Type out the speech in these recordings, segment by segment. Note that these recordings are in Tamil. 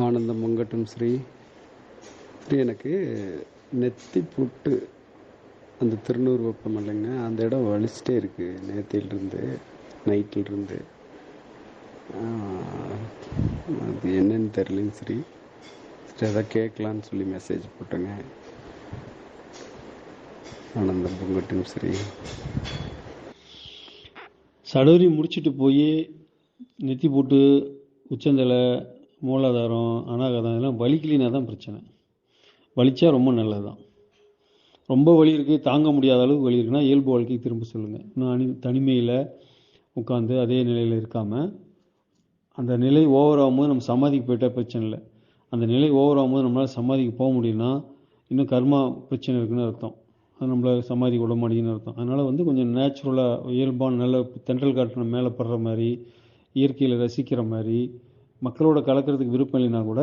பொங்கட்டும் ஸ்ரீ. ஸ்ரீ எனக்கு நெத்தி புட்டு அந்த திருநூறு வெப்பம் இல்லைங்க அந்த இடம் வலிச்சிட்டே இருக்குது நேத்திலிருந்து நைட்டிலிருந்து. அது என்னன்னு தெரியலங்க ஸ்ரீ. சரி அதை கேட்கலான்னு சொல்லி மெசேஜ் போட்டுங்க. ஆனந்தம் பொங்கட்டும் ஸ்ரீ. சடோரி முடிச்சுட்டு போய் நெத்தி போட்டு உச்சந்தலை மூலாதாரம் அனாகதம் இதெல்லாம் வலிக்கலினா தான் பிரச்சனை. வலிச்சா ரொம்ப நல்லது தான் ரொம்ப வலி இருக்குது தாங்க முடியாத அளவுக்கு வலி இருக்குன்னா இயல்பு வாழ்க்கைக்கு திரும்ப சொல்லுங்கள் இன்னும் அனி தனிமையில் உட்காந்து அதே நிலையில் இருக்காமல் அந்த நிலை ஓவர் ஆகும்போது நம்ம சமாதிக்கு போயிட்டா பிரச்சனை இல்லை. அந்த நிலை ஓவர் ஆகும்போது நம்மளால் சமாதிக்கு போக முடியும்னா இன்னும் கர்மா பிரச்சனை இருக்குன்னு அர்த்தம். அது நம்மளை சமாதி விட மாட்டேங்குன்னு அர்த்தம். அதனால் வந்து கொஞ்சம் நேச்சுரலாக இயல்பான நல்ல தென்றல் காற்று மேலே படுற மாதிரி இயற்கையில் ரசிக்கிற மாதிரி மக்களோட கலக்கிறதுக்கு விருப்பம் இல்லைன்னா கூட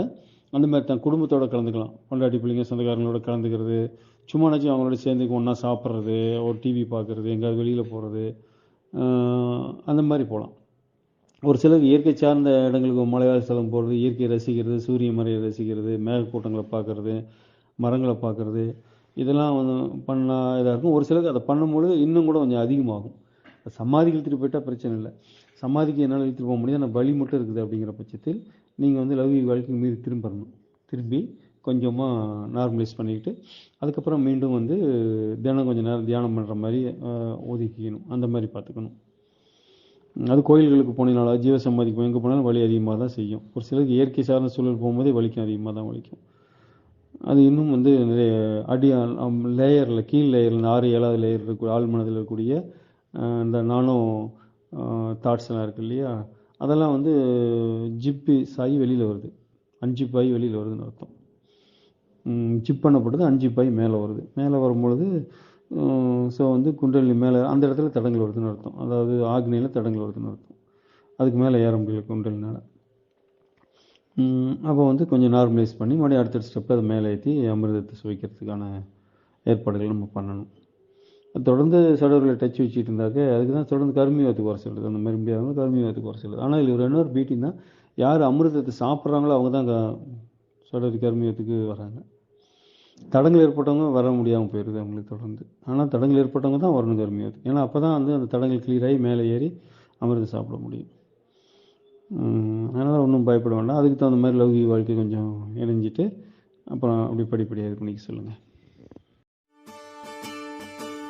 அந்த மாதிரி தான் குடும்பத்தோட கலந்துக்கலாம். கொண்டாடி பிள்ளைங்க சொந்தக்காரங்களோட கலந்துக்கிறது சும்மானாச்சும் அவங்களோட சேர்ந்து ஒன்றா சாப்பிட்றது ஒரு டிவி பார்க்குறது எங்கேயாவது வெளியில் போகிறது அந்த மாதிரி போகலாம் ஒரு சிலர் இயற்கை சார்ந்த இடங்களுக்கு மலையாள ஸ்தலம் போகிறது இயற்கையை ரசிக்கிறது சூரிய மறையை ரசிக்கிறது மேகக்கூட்டங்களை பார்க்குறது மரங்களை பார்க்குறது இதெல்லாம் வந்து பண்ணால் இதாக இருக்கும். ஒரு சிலருக்கு அதை பண்ணும்பொழுது இன்னும் கூட கொஞ்சம் அதிகமாகும். சமாதிகள் திருப்பி போயிட்டால் பிரச்சனை இல்லை. சமாதிக்கு என்னால் இழுத்துட்டு போக முடியாது. ஆனால் வலி மட்டும் இருக்குது அப்படிங்கிற பட்சத்தில் நீங்கள் வந்து லவ் வாழ்க்கை மீறி திரும்பணும் திரும்பி கொஞ்சமாக நார்மலைஸ் பண்ணிக்கிட்டு அதுக்கப்புறம் மீண்டும் வந்து தினம் கொஞ்சம் நேரம் தியானம் பண்ணுற மாதிரி ஒதுக்கிக்கணும். அந்த மாதிரி பார்த்துக்கணும். அது கோயில்களுக்கு போனாலும் ஜீவ சமாதிக்கு எங்கே போனாலும் வலி அதிகமாக தான் செய்யும். ஒரு சிலருக்கு இயற்கை சார்ந்த சூழல் போகும்போதே வலிக்கும் அதிகமாக தான் வலிக்கும். அது இன்னும் வந்து நிறைய அடி லேயரில் கீழ் லேயரில் ஆறு ஏழாவது லேயர் இருக்க ஆழ்மனதில் இருக்கக்கூடிய இந்த நானும் தாட்ஸ் எல்லாம் இருக்கு இல்லையா? அதெல்லாம் வந்து ஜிப்பு சாய் வெளியில் வருது. அஞ்சு பாய் வெளியில் வருதுன்னு அர்த்தம். ஜிப் பண்ணப்படுது அஞ்சு பாய் மேலே வருது. மேலே வரும்பொழுது ஸோ வந்து குண்டலினி மேலே அந்த இடத்துல தடங்கள் வருதுன்னு அர்த்தம். அதாவது ஆக்னியில் தடங்கள் வருதுன்னு அர்த்தம். அதுக்கு மேலே ஏற முடியல குண்டலினால் அப்போ வந்து கொஞ்சம் நார்மலைஸ் பண்ணி மறுபடியும் அடுத்த ஸ்டெப்பில் அதை மேலே ஏற்றி அமிர்தத்தை சுவைக்கிறதுக்கான ஏற்பாடுகள் நம்ம பண்ணணும். தொடர்ந்து சடவர்களை டச் வச்சுட்டு இருந்தாக்க அதுக்கு தான் தொடர்ந்து கருமியத்துக்கு வர சொல்லுது அந்த மாதிரி முடியாதவங்க கருமியத்துக்கு வர சொல்லுது ஆனால் இதில் ஒரு இன்னொரு பீட்டிங் தான் யார் அமிர்தத்தை சாப்பிட்றாங்களோ அவங்க தான் சடவுரி கருமியத்துக்கு வராங்க. தடங்கள் ஏற்பட்டவங்க வர முடியாமல் போயிடுது அவங்களுக்கு தொடர்ந்து. ஆனால் தடங்கள் ஏற்பட்டவங்க தான் வரணும் கருமியத்துக்கு ஏன்னா அப்போ தான் வந்து அந்த தடங்கள் கிளியராகி மேலே ஏறி அமிர்தம் சாப்பிட முடியும். அதனால் ஒன்றும் பயப்பட வேண்டாம். அதுக்கு தகுந்த மாதிரி லௌகிக வாழ்க்கை கொஞ்சம் இணைஞ்சிட்டு அப்புறம் அப்படி படிப்படியாக இது பண்ணிக்க சொல்லுங்கள்